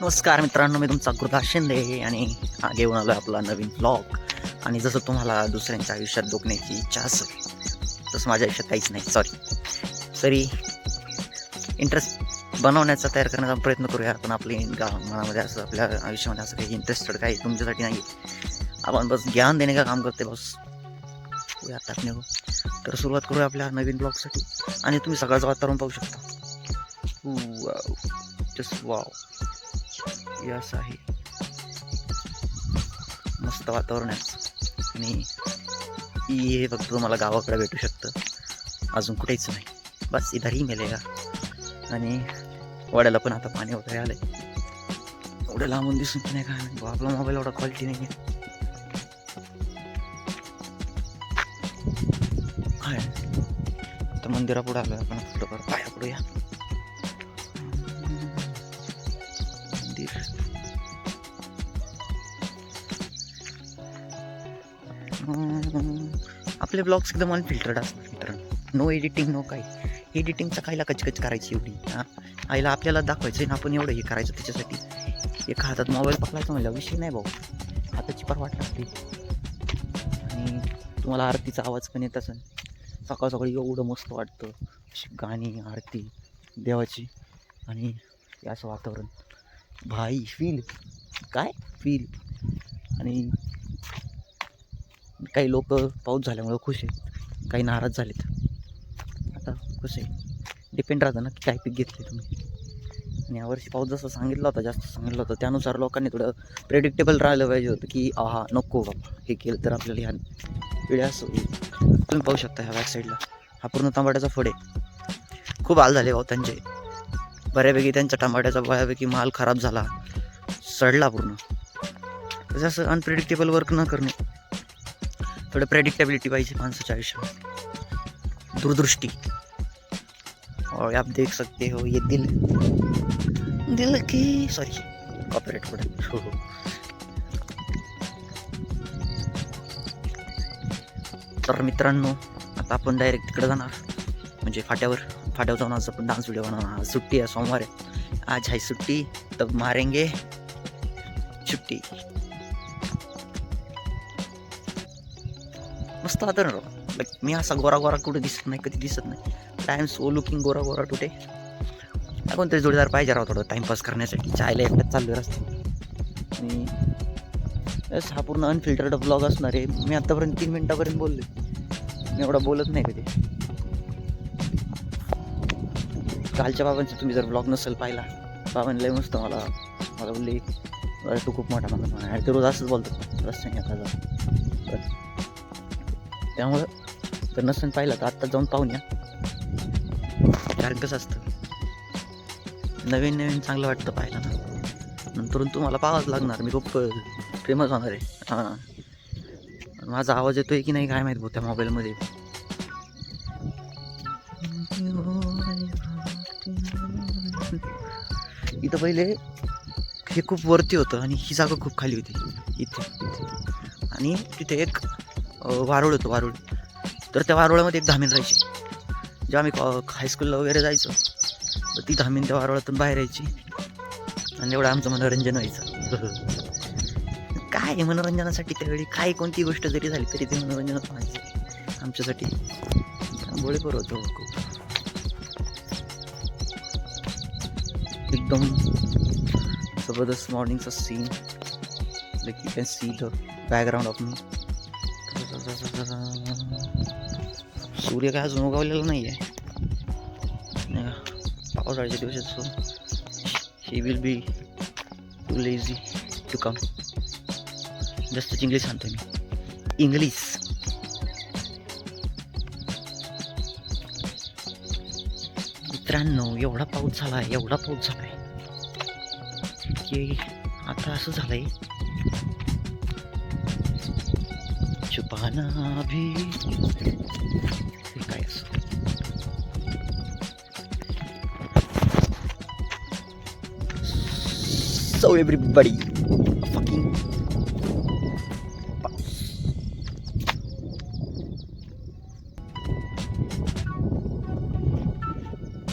नमस्कार मित्रांनो मी तुमचा गुरुदास शिंदे आणि घेऊन आलो आपला नवीन ब्लॉग आणि जसं तुम्हाला दुसऱ्यांच्या आयुष्यात दुखण्याची इच्छा असेल तसं माझ्या आयुष्यात काहीच नाही सॉरी तरी इंटरेस्ट बनवण्याचा तयार करण्याचा प्रयत्न करूया आपण आपली गा मनामध्ये असं आपल्या आयुष्यामध्ये असं काही इंटरेस्टेड काही तुमच्यासाठी नाही आपण बस ज्ञान देणे का काम करते बस? आता तर सुरुवात करूया आपल्या नवीन ब्लॉगसाठी आणि तुम्ही सकाळचं वातावरण पाहू शकता. वाव जस्ट वाव यस आहे मस्त वातावरण आहे. आणि हे फक्त तुम्हाला गावाकडे भेटू शकतं. अजून कुठेच नाही. बस इधरही मेलेगा. आणि वड्याला पण आता पाणी वगैरे आलंय. एवढं लांबून दिसून पण नाही काय आपला मोबाईल एवढा क्वालिटी नाही आहे काय? तर मंदिरापुढे आलोय आपण. थोडंफार पाया पडूया आपले ब्लॉग्स एकदम अनफिल्टर्ड असतात मित्रांनो. नो एडिटिंग नो काही. एडिटिंगचा कायला कचकच करायची एवढी हां? आईला आपल्याला दाखवायचं ना आपण एवढं हे करायचं त्याच्यासाठी. एका हातात मोबाईल पकडायचा म्हणलं विषय नाही भाऊ. हाताची परवाट लागते. आणि तुम्हाला आरतीचा आवाज पण येत असेल. सकाळ सकाळी एवढं मस्त वाटतं. अशी गाणी आरती देवाची. आणि असं वातावरण. भाई फील काय? फील आणि काही लोक पाऊस झाल्यामुळं खुश आहेत काही नाराज झालेत. आता कसं आहे. डिपेंड राहतं ना की काय पीक घेतले तुम्ही. आणि यावर्षी पाऊस जसं सांगितलं होता जास्त सांगितलं होतं त्यानुसार लोकांनी थोडं प्रेडिक्टेबल राहिलं पाहिजे होतं की आहा नको बाबा हे केलं तर आपल्याला ह्या पिढ्या असं तुम्ही पाहू शकता ह्या बॅकसाईडला हा पूर्ण टमाट्याचा फड आहे. खूप हाल झाले भाऊ त्यांचे. बऱ्यापैकी त्यांच्या टमाट्याचा बऱ्यापैकी माल खराब झाला. सडला पूर्ण. तसं असं अनप्रिडिक्टेबल वर्क न करणे. थोडं प्रेडिक्टेबिलिटी पाहिजे माणसाच्या आयुष्यात दूरदृष्टी. और आप देख सकते हो ये दिल. दिल की सॉरी कॉपरेट हो हो. तर मित्रांनो आता आपण डायरेक्ट तिकडे जाणार. म्हणजे फाट्यावर फाट्यावर जाऊन आज आपण डान्स व्हिडिओ बनवणार. आज सुट्टी आहे सोमवार आहे. आज आहे सुट्टी तब मारेंगे. सुट्टी. मस्त वातावरण राव. लाईक मी असा गोरा गोरा कुठे दिसत नाही कधी दिसत नाही. I am so looking Gora Gora टुटे कोणतरी जोडीदार पाहिजे राव थोडं टाईमपास करण्यासाठी. चायला एकटाच चाललो रस्ते आणि बस हा पूर्ण अनफिल्टर्ड ब्लॉग असणार आहे. मी आत्तापर्यंत तीन मिनटापर्यंत बोललो मी एवढा बोलत नाही कधी. कालच्या बाबांचा तुम्ही जर ब्लॉग नसेल पाहिला बाबांनी लय मस्त मला मला बोलले "अरे तू खूप मोठा मला म्हणा ते रोज असंच बोलतो रस्त्याने एखादा त्यामुळं जर नसेल पाहिलं तर आत्ता जाऊन पाहून या. कारण कसं असतं नवीन नवीन चांगलं वाटतं पाहायला ना. नंतरून तुम्हाला पाहावंच लागणार मी खूप फेमस होणार आहे. हां. माझा आवाज येतोय की नाही काय माहीत भाऊ त्या मोबाईलमध्ये. इथं पहिले हे खूप वरती होतं आणि ही जागा खूप खाली होती. इथे. आणि तिथे एक वारुळ होतं वारुळ. तर त्या वारुळामध्ये एक धामीन राहायची. जेव्हा आम्ही कॉ हायस्कूलला वगैरे जायचो तर ती धामीन त्या वारुळातून बाहेर यायची. आणि एवढं आमचं मनोरंजन व्हायचं. काय आहे मनोरंजनासाठी त्यावेळी? काय कोणती गोष्ट जरी झाली तरी ते मनोरंजन व्हायचं. आमच्यासाठी. गोळे होतो हो खूप. एकदम जबरदस्त मॉर्निंगचा scene like you can see the background of me सूर्य काय अजून उगवलेला नाही आहे पावसाळ्याच्या दिवसात so he will be too lazy to come जास्त इंग्लिश सांगतो मी. इंग्लिश मित्रांनो एवढा पाऊस झाला एवढा पाऊस झाला आहे की आता असं झालं आहे छुपाना भी हे काय असं? So everybody fucking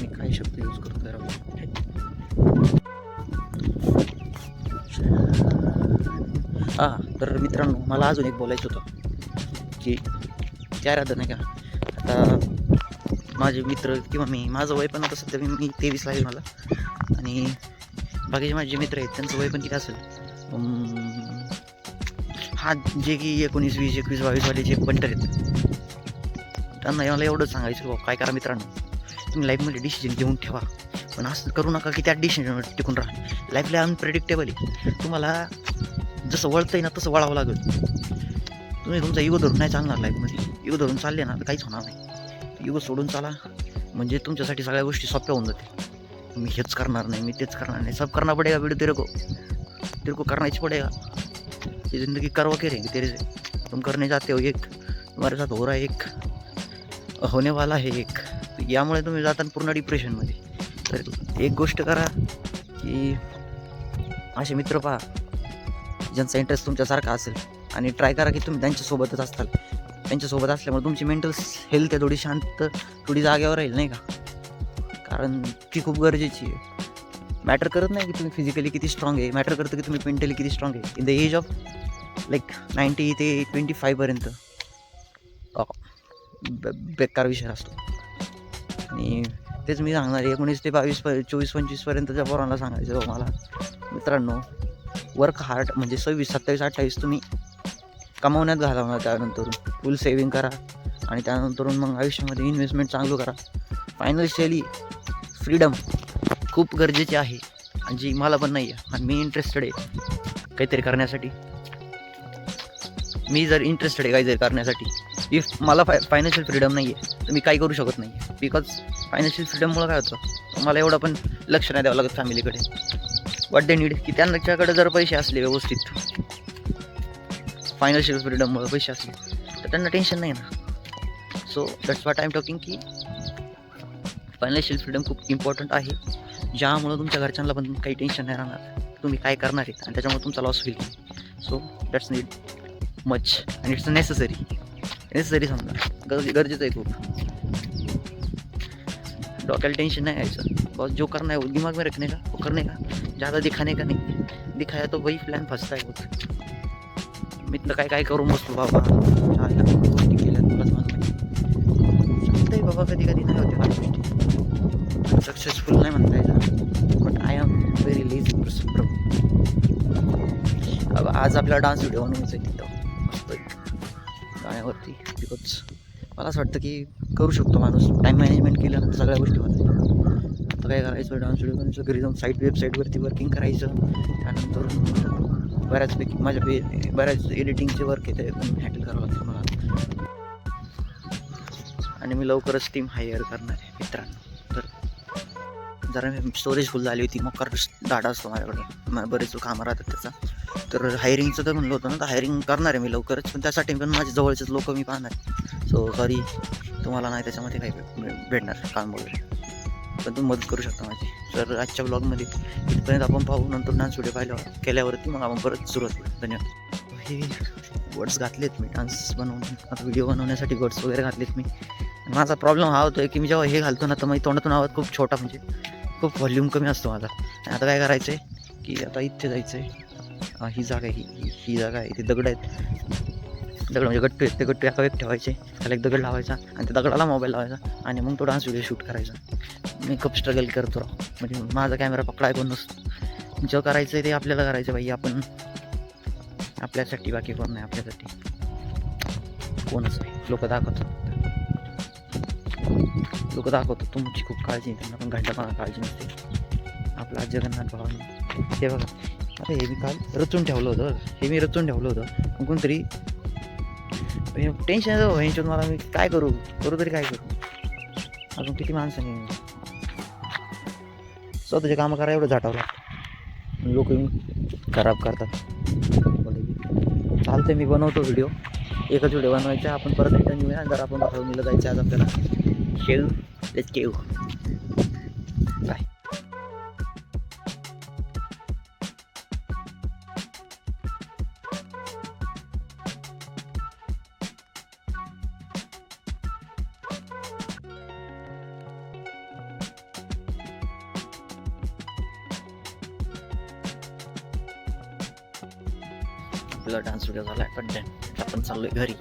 मी काय शब्द यूज करतोय हां तर मित्रांनो मला अजून एक बोलायचं होतं. की काय राहतं नाही का? आता माझे मित्र किंवा मी माझं वय पण आता सध्या मी तेवीस लागेल मला. आणि बाकीचे माझे जे मित्र आहेत त्यांचं वय पण किती असेल. हा जे की एकोणीस वीस एकवीस बावीसवाले जे पंटर आहेत त्यांना मला एवढंच सांगायचं बाबा काय करा मित्रांनो? तुम्ही लाईफमध्ये डिसिजन घेऊन ठेवा. पण असं करू नका की त्या डिसिजनवर टिकून राहा. लाईफला अनप्रेडिक्टेबल आहे. तुम्हाला जसं वळतं आहे ना तसं वळावं लागेल. तुम्ही तुमचा युग धरून नाही चालणार लाईफमध्ये युग धरून चालले ना तर काहीच होणार नाही. युग सोडून चाला. म्हणजे तुमच्यासाठी सगळ्या गोष्टी सोप्या होऊन जातील. मी हेच करणार नाही मी तेच करणार नाही. सब करणार पडेगा वीडियो तेरे को. तेरे को पडेगा. ये ज़िंदगी करवा के रहेंगे तेरे से. तुम करने जाते हो एक तुम्हारे साथ हो रहा है एक. होने वाला एक. यामुळे तुम्ही जाताना पूर्ण डिप्रेशनमध्ये तर एक गोष्ट करा की असे मित्र पहा ज्यांचा इंटरेस्ट तुमच्यासारखा असेल. आणि ट्राय करा की तुम्ही त्यांच्यासोबतच असताल. त्यांच्यासोबत असल्यामुळे तुमची मेंटल हेल्थ आहे थोडी शांत थोडी जागेवर राहील नाही का? कारण ती खूप गरजेची आहे. मॅटर करत नाही की तुम्ही फिजिकली किती स्ट्रॉंग आहे. मॅटर करतं की तुम्ही मेंटली किती स्ट्रॉंग आहे. In the age of like ninety ते ट्वेंटी फायपर्यंत बेकार विषय असतो. आणि तेच मी सांगणार आहे एकोणीस ते बावीस प चोवीस पंचवीसपर्यंतच्या पोरांना सांगायचं मला मित्रांनो वर्क हार्ड म्हणजे सव्वीस सत्तावीस अठ्ठावीस तुम्ही कमावण्यात घालवणार त्यानंतर फुल सेविंग करा. आणि त्यानंतर मग आयुष्यामध्ये इन्व्हेस्टमेंट चांगलं करा. फायनान्शियली फ्रीडम खूप गरजेची आहे. आणि जी मला पण नाही आहे आणि मी इंटरेस्टेड आहे काहीतरी करण्यासाठी. मी जर इंटरेस्टेड आहे काहीतरी करण्यासाठी इफ मला फाय फायनान्शियल फ्रीडम नाही आहे तर मी काही करू शकत नाही बिकॉज फायनान्शियल फ्रीडममुळं काय होतं? मला एवढं पण लक्ष नाही द्यावं लागत फॅमिलीकडे वाट दे नीड की त्यांच्याकडे जर पैसे असले व्यवस्थित फायनान्शियल फ्रीडममुळे पैसे असले. तर त्यांना टेन्शन नाही ना. So that's what I am talking की फायनान्शियल फ्रीडम खूप इम्पॉर्टंट आहे. ज्यामुळं तुमच्या घरच्यांना पण काही टेन्शन नाही राहणार. तुम्ही काय करणार आहे? आणि त्याच्यामुळे तुमचा लॉस होईल. सो दॅट्स नीड मच आणि इट्स नेसेसरी नेसेसरी समजा. गरज गरजेचं आहे खूप. डोक्याला टेन्शन नाही घ्यायचं बस जो करना है वो दिमाग में रखने का? वो करने का? ज़्यादा दिखाने का नहीं? दिखाया तो वही प्लॅन फसता आहे होत मी तर काय काय करून बसलो बाबा. चालेल, गोष्टी केल्या तुलाच माझं बाबा कधी कधी नाही होते काही गोष्टी. सक्सेसफुल नाही म्हणता येईल but I am very lazy person अब आज आपल्याला डान्स व्हिडिओ बनवायचा आहे तिथं. मस्त गाण्यावरती बिकॉज मला असं वाटतं की करू शकतो माणूस. टाईम मॅनेजमेंट केलं सगळ्या गोष्टी होतात. आता काय करायचं? डान्स व्हिडिओ बनायचं घरी जाऊन साईट वेबसाईटवरती वर्किंग करायचं. त्यानंतर बऱ्याचपैकी माझ्या बऱ्याच एडिटिंगचे वर्क येते पण हँडल करावं लागतं मला. आणि मी लवकरच टीम हायर करणार आहे मित्रांनो. तर जरा मी स्टोरेज फुल झाली होती मग कर डाटा असतो माझ्याकडे. बरेच कामं राहतात त्याचा. तर हायरिंगचं तर म्हणलं होतं ना तर हायरिंग करणार आहे मी लवकरच पण त्यासाठी पण माझे जवळचेच लोक मी पाहणार सो सॉरी तुम्हाला नाही त्याच्यामध्ये काही भेटणार काम वगैरे. पण तुम्ही मदत करू शकता माझी. तर आजच्या ब्लॉगमध्ये इथपर्यंत आपण पाहू नंतर डान्स व्हिडिओ पाहिला केल्यावरती मग आपण परत सुरुवात करू. धन्यवाद. हे वर्ड्स घातलेत मी डान्स बनवून. आता व्हिडिओ बनवण्यासाठी वर्ड्स वगैरे घातलेत मी. माझा प्रॉब्लेम हा होतो आहे की मी जेव्हा हे घालतो ना तर मग तोंडातून आवाज खूप छोटा म्हणजे खूप व्हॉल्यूम कमी असतो माझा. आता काय करायचं आहे की आता इथे जायचं आहे ही जागा आहे ही ही- जागा आहे इथे दगड आहेत. दगड म्हणजे गट्टू आहेत. ते गट्टू एका वेग ठेवायचे त्याला एक दगड लावायचा आणि त्या दगडाला मोबाईल लावायचा आणि मग तो डान्स व्हिडिओ शूट करायचा. मी खूप स्ट्रगल करतो म्हणजे माझा कॅमेरा पकडा कोण नसतो. जे करायचं आहे ते आपल्याला करायचं बाई. आपण आपल्यासाठी बाकी कोण नाही आपल्यासाठी. कोणच नाही. लोक दाखवतात. लोक दाखवतात. तुमची खूप काळजी आहे. त्यांना पण घंटापणा काळजी नसते. आपला जगन्नाथ भावाने. हे बघा. अरे हे मी काल रचून ठेवलं होतं हे मी रचून ठेवलं होतं. कोणतरी टेन्शन येतं ह्यांच्यात मला मी काय करू? करू तरी काय करू? अजून किती माणसाने स्वतःचे कामं करा एवढं झाटावं लागतं. लोक खराब करतात. चालतं मी बनवतो व्हिडिओ एकच व्हिडिओ बनवायचा. आपण परत रिटर्न येऊया जर आपण बसवणीला जायचं आज आपल्याला. शेव लेट्स केव आपला डान्स व्हिडिओ झाला आहे कंटेंट आपण चाललो आहे घरी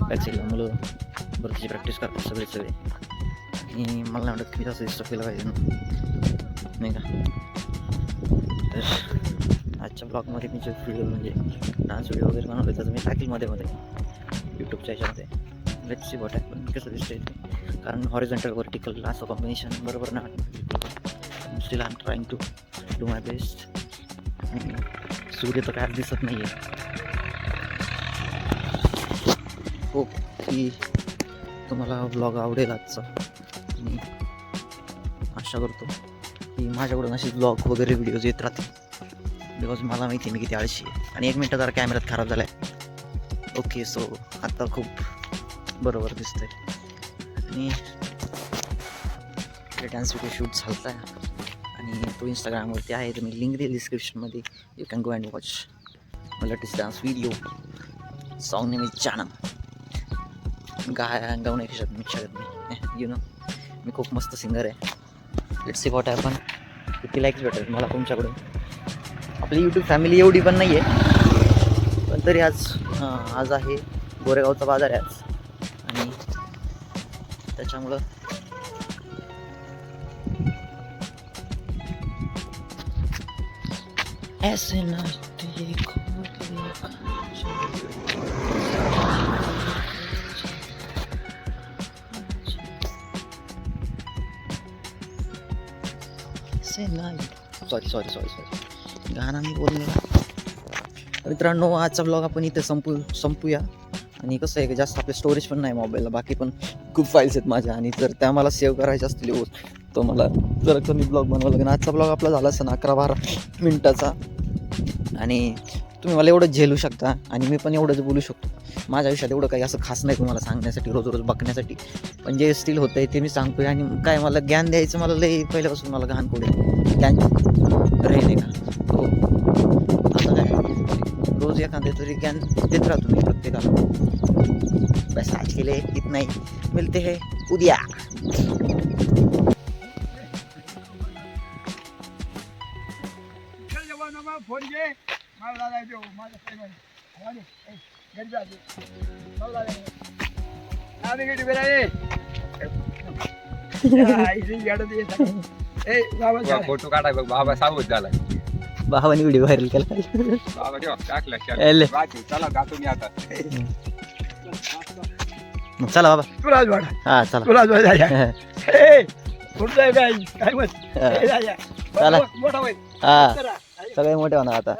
बॅक मुलं भरतीची प्रॅक्टिस करतात सगळे सगळे. आणि मला नाही वाटत की असं डिस्टर्ब केलं पाहिजे ना. नाही का? तर आजच्या ब्लॉगमध्ये मी जे व्हिडिओ म्हणजे डान्स व्हिडिओ वगैरे बनवले तर मी टाकील मध्ये मध्ये. यूट्यूबच्या ह्याच्यामध्ये. लेट सी वॉट आहे पण कसं दिसतंय ते. कारण हॉरिझॉन्टल वर्टिकल असं कॉम्बिनेशन बरोबर नाही still I am trying to do my best सूर्य तर काय दिसत नाही आहे होप की तुम्हाला ब्लॉग आवडेल आजचा. आणि आशा करतो की माझ्याकडून असे ब्लॉग वगैरे व्हिडिओज येत राहतील. बिकॉज मला माहिती आहे मी किती आळशी आहे. आणि एक मिनटं जरा कॅमेऱ्यात खराब झाला आहे ओके सो आता खूप बरोबर दिसतंय. आणि डान्स व्हिडिओ शूट झाला आहे आणि तो इंस्टाग्रामवरती आहे. तुम्ही लिंक देईल डिस्क्रिप्शनमध्ये you can go and watch latest dance video song name is channel गाय गाऊ नाही शकत मी शकत नाही यु नो मी खूप मस्त सिंगर आहे. लेट्स सी वॉट आहे पण किती लाईक्स भेटेल मला तुमच्याकडून. आपली यूट्यूब फॅमिली एवढी पण नाही आहे पण तरी आज आज आहे. गोरेगावचा बाजार आहे आज. आणि त्याच्यामुळं ऐसे ना असे नाही ना सॉरी सॉरी सॉरी सॉरी गाणं मी बोलले मित्रांनो आजचा ब्लॉग आपण इथे संपू संपूया. आणि कसं आहे की जास्त आपले स्टोरेज पण नाही मोबाईलला बाकी पण खूप फाईल्स आहेत माझ्या. आणि जर त्या मला सेव्ह करायच्या असतील तर मला जर कमी ब्लॉग बनवावा लागेल. आजचा ब्लॉग आपला झाला असं अकरा बारा मिनटाचा. आणि तुम्ही मला एवढंच झेलू शकता. आणि मी पण एवढंच बोलू शकतो. माझ्या आयुष्यात एवढं काही असं खास नाही तुम्हाला सांगण्यासाठी रोज रोज बघण्यासाठी. पण जे स्टील होतं आहे ते मी सांगतोय. आणि काय मला ज्ञान द्यायचं मला लई पहिल्यापासून मला घाण कोडे. ज्ञान राहिले का हो आता काय रोज एखादे तरी ज्ञान देत राहतो मी प्रत्येकाला बस आज के लिए इतना ही मिलते हैं उद्या फोन घे मला देऊ माझं काय नाही. आवाज ये. ए, घरी जा आधी. घरी बेरा ये. तुला. फोटो काढाय बघ बाबा सावध झालाय. भावाने व्हिडिओ व्हायरल केला. बाबा ठेवा टाकला एले. बाकी चला जातो मी आता. चला बाबा. तुलाच वाडा हा चला. तुलाच वाडा जा. हा. ए, पुढचं आहे काय? मत. चला. मोठा होईल. हा. सगळे मोठे होणार आता.